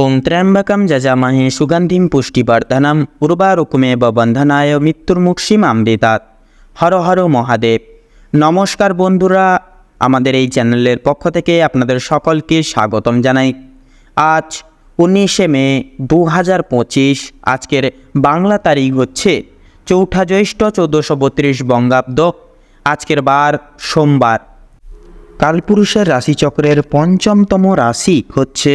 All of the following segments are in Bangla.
ওং ত্র্যম্বকম যজামহে সুগন্ধিম পুষ্টিবর্ধনম উর্বারুকুমেব বন্ধনায় মৃত্যুর্মুক্ষিম আমৃতাৎ হর হর মহাদেব। নমস্কার বন্ধুরা, আমাদের এই চ্যানেলের পক্ষ থেকে আপনাদের সকলকে স্বাগতম জানাই। আজ উনিশে মে দু হাজার পঁচিশ, আজকের বাংলা তারিখ হচ্ছে চৌঠা জ্যৈষ্ঠ চৌদ্দশো বত্রিশ বঙ্গাব্দ, আজকের বার সোমবার। কালপুরুষের রাশিচক্রের পঞ্চমতম রাশি হচ্ছে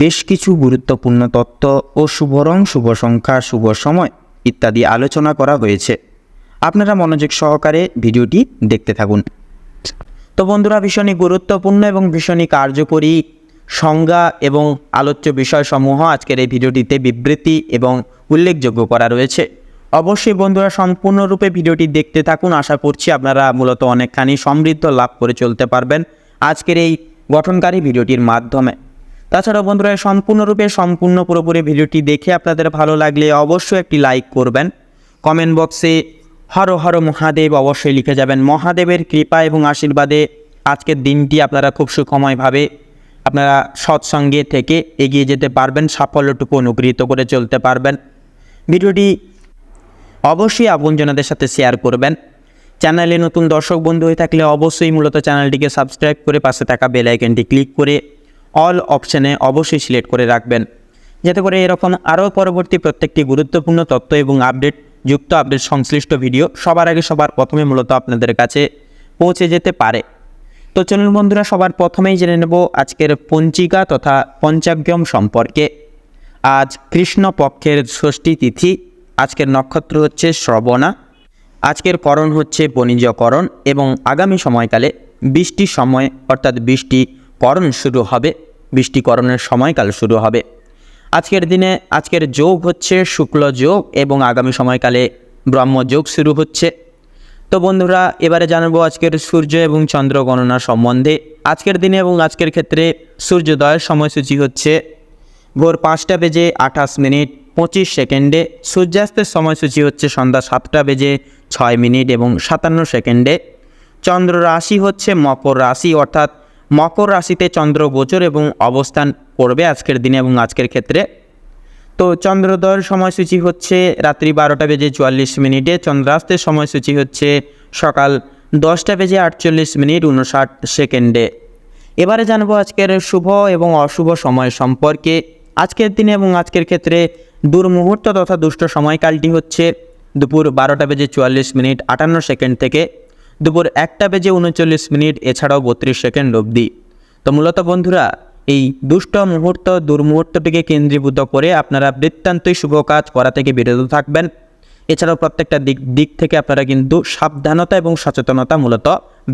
বেশ কিছু গুরুত্বপূর্ণ তত্ত্ব ও শুভ রং শুভ সংখ্যা, শুভ সময় ইত্যাদি আলোচনা করা হয়েছে। আপনারা মনোযোগ সহকারে ভিডিওটি দেখতে থাকুন। তো বন্ধুরা, ভীষণই গুরুত্বপূর্ণ এবং ভীষণই কার্যকরী সংজ্ঞা এবং আলোচ্য বিষয়সমূহ আজকের এই ভিডিওটিতে বিবৃতি এবং উল্লেখযোগ্য করা রয়েছে। অবশ্যই বন্ধুরা, সম্পূর্ণরূপে ভিডিওটি দেখতে থাকুন। আশা করছি আপনারা মূলত অনেকখানি সমৃদ্ধ লাভ করে চলতে পারবেন আজকের এই গঠনকারী ভিডিওটির মাধ্যমে। তাছাড়া বন্ধুরা, সম্পূর্ণরূপে, সম্পূর্ণ পুরোপুরি ভিডিওটি দেখে আপনাদের ভালো লাগলে অবশ্যই একটি লাইক করবেন। কমেন্ট বক্সে হর হর মহাদেব অবশ্যই লিখে যাবেন। মহাদেবের কৃপা এবং আশীর্বাদে আজকের দিনটি আপনারা খুব সুখময়ভাবে আপনারা সৎসঙ্গে থেকে এগিয়ে যেতে পারবেন, সাফল্যটুকু অনুগৃহীত করে চলতে পারবেন। ভিডিওটি অবশ্যই আপনজনদের সাথে শেয়ার করবেন। চ্যানেলে নতুন দর্শক বন্ধু হয়ে থাকলে অবশ্যই মূলত চ্যানেলটিকে সাবস্ক্রাইব করে পাশে থাকা বেল আইকনটি ক্লিক করে অল অপশানে অবশ্যই সিলেক্ট করে রাখবেন। যাতে করে এরকম আরও পরবর্তী প্রত্যেকটি গুরুত্বপূর্ণ তথ্য এবং আপডেট যুক্ত আপডেট সংশ্লিষ্ট ভিডিও সবার আগে সবার প্রথমে মূলত আপনাদের কাছে পৌঁছে যেতে পারে। তো চলুন বন্ধুরা, সবার প্রথমেই জেনে নেব আজকের পঞ্চিকা তথা পঞ্চাগ্যম সম্পর্কে। আজ কৃষ্ণ পক্ষের ষষ্ঠী তিথি, আজকের নক্ষত্র হচ্ছে শ্রবণা, আজকের করণ হচ্ছে বণিজকরণ এবং আগামী সময়কালে বৃষ্টির সময় অর্থাৎ বৃষ্টি করণ শুরু হবে, বৃষ্টিকরণের সময়কাল শুরু হবে। আজকের দিনে, আজকের যোগ হচ্ছে শুক্ল যোগ এবং আগামী সময়কালে ব্রহ্মযোগ শুরু হচ্ছে। তো বন্ধুরা, এবারে জানাব আজকের সূর্য এবং চন্দ্র গণনা সম্বন্ধে। আজকের দিনে এবং আজকের ক্ষেত্রে সূর্যোদয়ের সময়সূচি হচ্ছে ভোর পাঁচটা বেজে আঠাশ মিনিট পঁচিশ সেকেন্ডে, সূর্যাস্তের সময়সূচি হচ্ছে সন্ধ্যা সাতটা বেজে ছয় মিনিট এবং সাতান্ন সেকেন্ডে। চন্দ্র রাশি হচ্ছে মকর রাশি, অর্থাৎ মকর রাশিতে চন্দ্র গোচর এবং অবস্থান করবে আজকের দিনে এবং আজকের ক্ষেত্রে। তো চন্দ্রোদয়ের সময়সূচি হচ্ছে রাত্রি বারোটা বেজে চুয়াল্লিশ মিনিটে। চন্দ্রাস্তের সময়সূচি হচ্ছে সকাল দশটা বেজে আটচল্লিশ মিনিট উনষাট সেকেন্ডে। এবারে জানব আজকের শুভ এবং অশুভ সময় সম্পর্কে। আজকের দিনে এবং আজকের ক্ষেত্রে দুর্মুহূর্ত তথা দুষ্ট সময়কালটি হচ্ছে দুপুর বারোটা বেজে চুয়াল্লিশ মিনিট আটান্ন সেকেন্ড থেকে। দুপুর একটা বেজে উনচল্লিশ মিনিট, এছাড়াও বত্রিশ সেকেন্ড অবধি। তো মূলত বন্ধুরা, এই দুষ্ট মুহূর্ত, দুর্মুহূর্তটিকে কেন্দ্রীভূত করে আপনারা বৃত্তান্তই শুভ কাজ করা থেকে বিরত থাকবেন। এছাড়াও প্রত্যেকটা দিক দিক থেকে আপনারা কিন্তু সাবধানতা এবং সচেতনতা মূলত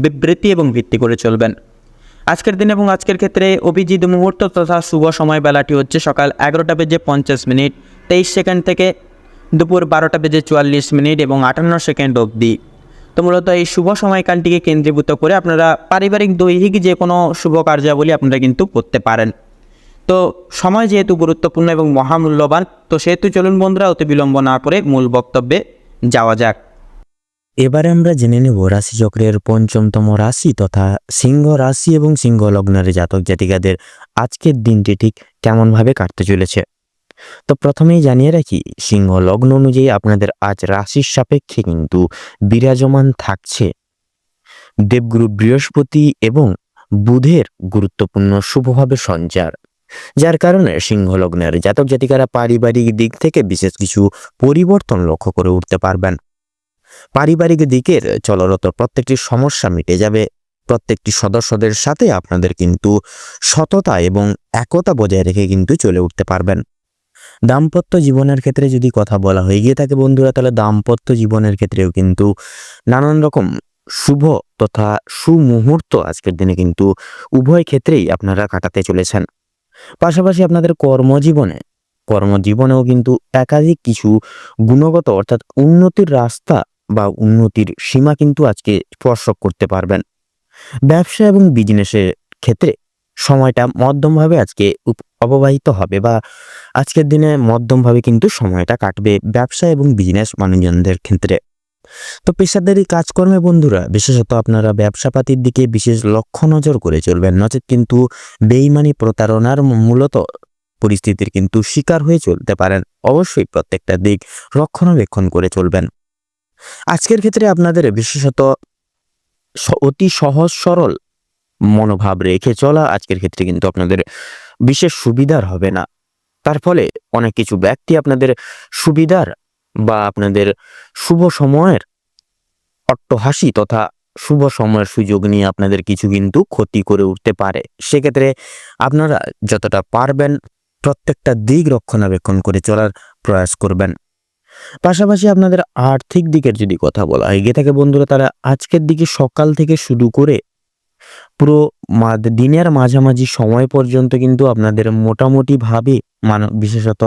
বিবৃতি এবং ভিত্তি করে চলবেন। আজকের দিন এবং আজকের ক্ষেত্রে অভিজিৎ মুহূর্ত তথা শুভ সময় বেলাটি হচ্ছে সকাল এগারোটা বেজে পঞ্চাশ মিনিট, তেইশ সেকেন্ড থেকে দুপুর বারোটা বেজে চুয়াল্লিশ মিনিট এবং আটান্ন সেকেন্ড অবধি। তো মূলত এই শুভ সময়কালটিকে কেন্দ্রীভূত করে আপনারা পারিবারিক, দৈহিক যে কোনো শুভ কার্যাবলী আপনারা কিন্তু করতে পারেন। তো সময় যেহেতু গুরুত্বপূর্ণ এবং মহামূল্যবান, তো সেহেতু চলুন বন্ধুরা অতি বিলম্ব না করে মূল বক্তব্যে যাওয়া যাক। এবারে আমরা জেনে নেব রাশিচক্রের পঞ্চমতম রাশি তথা সিংহ রাশি এবং সিংহ লগ্নের জাতক জাতিকাদের আজকের দিনটি ঠিক কেমনভাবে কাটতে চলেছে। তো প্রথমেই জানিয়ে রাখি, সিংহ লগ্ন অনুযায়ী আপনাদের আজ রাশির সাপেক্ষে কিন্তু বিরাজমান থাকছে। দেবগুরু বৃহস্পতি এবং বুধের গুরুত্বপূর্ণ শুভভাবে সঞ্চার। যার কারণে সিংহ লগ্নের জাতক জাতিকারা পারিবারিক দিক থেকে বিশেষ কিছু পরিবর্তন লক্ষ্য করে উঠতে পারবেন। পারিবারিক দিকের চলরত প্রত্যেকটি সমস্যা মিটে যাবে। প্রত্যেকটি সদস্যদের সাথে আপনাদের কিন্তু সততা এবং একতা বজায় রেখে কিন্তু চলে উঠতে পারবেন। দাম্পত্য জীবনের ক্ষেত্রে যদি কথা বলা হয়ে গিয়ে থাকে বন্ধুরা, তাহলে দাম্পত্য জীবনের ক্ষেত্রেও কিন্তু নানান রকম শুভ তথা সুমুহূর্ত আজকের দিনে কিন্তু উভয় ক্ষেত্রেই আপনারা কাটাতে চলেছেন। পাশাপাশি আপনাদের কর্মজীবনে, কর্মজীবনেও কিন্তু একাধিক কিছু গুণগত অর্থাৎ উন্নতির রাস্তা বা উন্নতির সীমা কিন্তু আজকে স্পর্শ করতে পারবেন। ব্যবসা এবং বিজনেসের ক্ষেত্রে সময়টা মধ্যমভাবে আজকে অববাহিত হবে বা আজকের দিনে মধ্যমভাবে কিন্তু সময়টা কাটবে ব্যবসা এবং বিজনেস মানুষজনদের ক্ষেত্রে। তো পেশাদারি কাজকর্মে বন্ধুরা, বিশেষত আপনারা ব্যবসাপাতির দিকে বিশেষ লক্ষ্য নজর করে চলবেন। নচেত কিন্তু বেইমানি প্রতারণার মূলত পরিস্থিতির কিন্তু শিকার হয়ে চলতে পারেন। অবশ্যই প্রত্যেকটা দিক রক্ষণাবেক্ষণ করে চলবেন। আজকের ক্ষেত্রে আপনাদের বিশেষত অতি সহজ সরল মনোভাব রেখে চলা আজকের ক্ষেত্রে কিন্তু আপনাদের বিশেষ সুবিধার হবে না। তার ফলে অনেক কিছু ব্যক্তি আপনাদের সুবিধার বা আপনাদের শুভ সময়ের অট্টহাসি তথা শুভ সময়ের সুযোগ নিয়ে আপনাদের কিছু কিন্তু ক্ষতি করে উঠতে পারে। সেক্ষেত্রে আপনারা যতটা পারবেন প্রত্যেকটা দিক রক্ষণাবেক্ষণ করে চলার প্রয়াস করবেন। পাশাপাশি আপনাদের আর্থিক দিকের যদি কথা বলা হয় এগিয়ে থাকে বন্ধুরা তারা আজকের দিকে সকাল থেকে শুরু করে পুরো দিনের মাঝামাঝি সময় পর্যন্ত কিন্তু আপনাদের মোটামুটি ভাবে মান- বিশেষত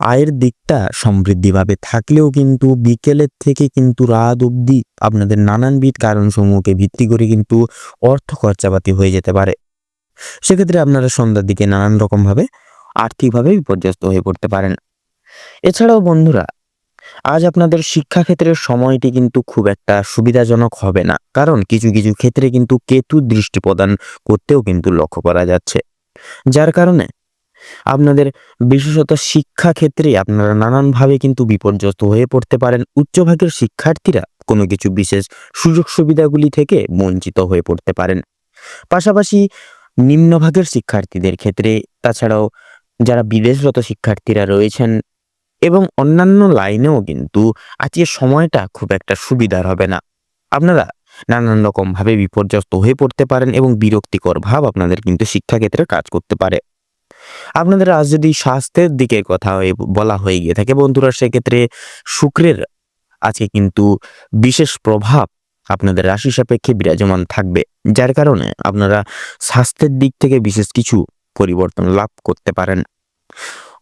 আয়ের দিকটা সমৃদ্ধিভাবে থাকলেও কিন্তু বিকেলের থেকে কিন্তু রাত অবধি আপনাদের নানানবিধ কারণসমূহকে ভিত্তি করে কিন্তু অর্থ খরচাপাতি হয়ে যেতে পারে। সেক্ষেত্রে আপনারা সন্ধ্যার দিকে নানান রকমভাবে আর্থিকভাবে বিপর্যস্ত হয়ে পড়তে পারেন। এছাড়াও বন্ধুরা আজ আপনাদের শিক্ষাক্ষেত্রের সময়টি কিন্তু খুব একটা সুবিধাজনক হবে না। কারণ কিছু কিছু ক্ষেত্রে কিন্তু কেতু দৃষ্টি প্রদান করতেও কিন্তু লক্ষ্য করা যাচ্ছে। যার কারণে আপনাদের বিশেষত শিক্ষা ক্ষেত্রে আপনারা নানানভাবে কিন্তু বিপর্যস্ত হয়ে পড়তে পারেন। উচ্চভাগের শিক্ষার্থীরা কোনো কিছু বিশেষ সুযোগ সুবিধাগুলি থেকে বঞ্চিত হয়ে পড়তে পারেন। পাশাপাশি নিম্নভাগের শিক্ষার্থীদের ক্ষেত্রে, তাছাড়াও যারা বিদেশরত শিক্ষার্থীরা রয়েছেন এবং অন্যান্য লাইনেও কিন্তু আজকের সময়টা খুব একটা সুবিধার হবে না। আপনারা নানান রকমভাবে বিপর্যস্ত হয়ে পড়তে পারেন এবং বিরক্তিকর ভাব আপনাদের কিন্তু শিক্ষাক্ষেত্রে কাজ করতে পারে। আপনাদের আজ যদি স্বাস্থ্যের দিকে কথা বলা হয়ে গিয়ে থাকে বন্ধুরা, সেক্ষেত্রে শুক্রের আজকে কিন্তু বিশেষ প্রভাব আপনাদের রাশি সাপেক্ষে বিরাজমান থাকবে, যার কারণে আপনারা স্বাস্থ্যের দিক থেকে বিশেষ কিছু পরিবর্তন লাভ করতে পারেন।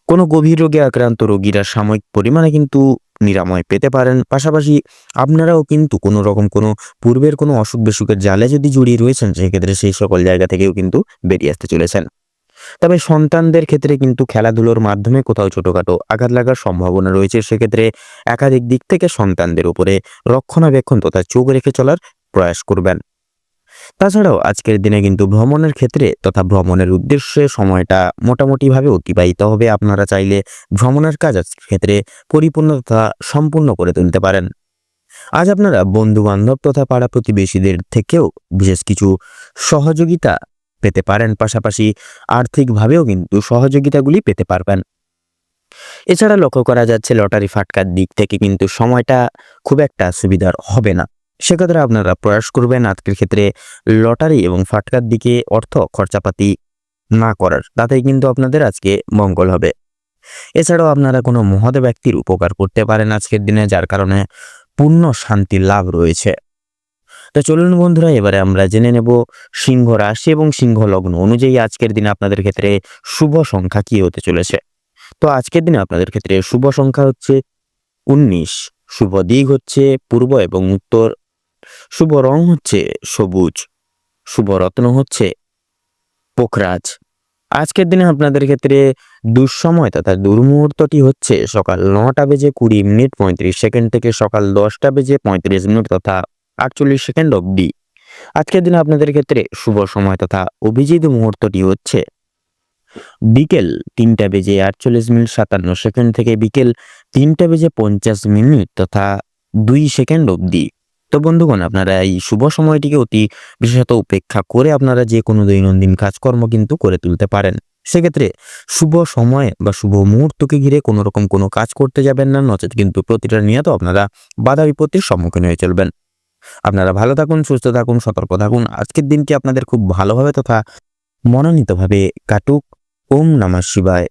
কোনো গভীর রোগে আক্রান্ত রোগীরা সাময়িক পরিমাণে কিন্তু নিরাময় পেতে পারেন। পাশাপাশি আপনারাও কিন্তু কোনো রকম কোনো পূর্বের কোনো অসুখ বিসুখের জালে যদি জড়িয়ে রয়েছেন, সেক্ষেত্রে সেই সকল জায়গা থেকেও কিন্তু বেরিয়ে আসতে চলেছেন। তবে সন্তানদের ক্ষেত্রে কিন্তু খেলাধুলোর মাধ্যমে কোথাও ছোটখাটো আঘাত লাগার সম্ভাবনা রয়েছে। সেক্ষেত্রে একাধিক দিক থেকে সন্তানদের উপরে রক্ষণাবেক্ষণ তথা চোখ রেখে চলার প্রয়াস করবেন। তাছাড়াও আজকের দিনে কিন্তু ভ্রমণের ক্ষেত্রে তথা ভ্রমণের উদ্দেশ্যে সময়টা মোটামুটিভাবে অতিবাহিত হবে। আপনারা চাইলে ভ্রমণের কাজ ক্ষেত্রে পরিপূর্ণ তথা সম্পূর্ণ করে তুলতে পারেন। আজ আপনারা বন্ধু বান্ধব তথা পাড়া প্রতিবেশীদের থেকেও বিশেষ কিছু সহযোগিতা পেতে পারেন। পাশাপাশি আর্থিকভাবেও কিন্তু সহযোগিতাগুলি পেতে পারবেন। এছাড়া লক্ষ্য করা যাচ্ছে, লটারি ফাটকার দিক থেকে কিন্তু সময়টা খুব একটা সুবিধার হবে না। সেক্ষেত্রে আপনারা প্রয়াস করবেন আজকের ক্ষেত্রে লটারি এবং ফাটকার দিকে অর্থ খরচাপাতি না করার। তাতেই কিন্তু আপনাদের আজকে মঙ্গল হবে। এছাড়াও আপনারা কোনো মহৎ ব্যক্তির উপকার করতে পারেন আজকের দিনে, যার কারণে পূর্ণ শান্তির লাভ রয়েছে। তো চলুন বন্ধুরা, এবারে আমরা জেনে নেব সিংহ রাশি এবং সিংহ লগ্ন অনুযায়ী আজকের দিনে আপনাদের ক্ষেত্রে শুভ সংখ্যা কি হতে চলেছে। তো আজকের দিনে আপনাদের ক্ষেত্রে শুভ সংখ্যা হচ্ছে উনিশ, শুভ দিক হচ্ছে পূর্ব এবং উত্তর শুভ রং হচ্ছে সবুজ, শুভ রত্ন হচ্ছে পোখরাজ। আজকের দিনে আপনাদের ক্ষেত্রে দুঃসময় তথা দুর্মুহূর্তটি হচ্ছে সকাল নটা বেজে কুড়ি মিনিট পঁয়ত্রিশ সেকেন্ড থেকে সকাল দশটা বেজে পঁয়ত্রিশ মিনিট তথা আটচল্লিশ সেকেন্ড অবধি। আজকের দিনে আপনাদের ক্ষেত্রে শুভ সময় তথা অভিজিৎ মুহূর্তটি হচ্ছে বিকেল তিনটা বেজে আটচল্লিশ মিনিট সাতান্ন সেকেন্ড থেকে বিকেল তিনটা বেজে পঞ্চাশ মিনিট তথা দুই সেকেন্ড অবধি। তো বন্ধুগণ, আপনারা এই শুভ সময়টিকে অতি বিশেষত উপেক্ষা করে আপনারা যে কোনো দৈনন্দিন কাজকর্ম কিন্তু করে তুলতে পারেন। সেক্ষেত্রে শুভ সময় বা শুভ মুহূর্তকে ঘিরে কোনো রকম কোনো কাজ করতে যাবেন না, নচেত কিন্তু প্রতিটা নিয়ত আপনারা বাধা বিপত্তির সম্মুখীন হয়ে চলবেন। আপনারা ভালো থাকুন, সুস্থ থাকুন, সতর্ক থাকুন। আজকের দিনটি আপনাদের খুব ভালোভাবে তথা মনোনীতভাবে কাটুক। ওম নমঃ শিবায়।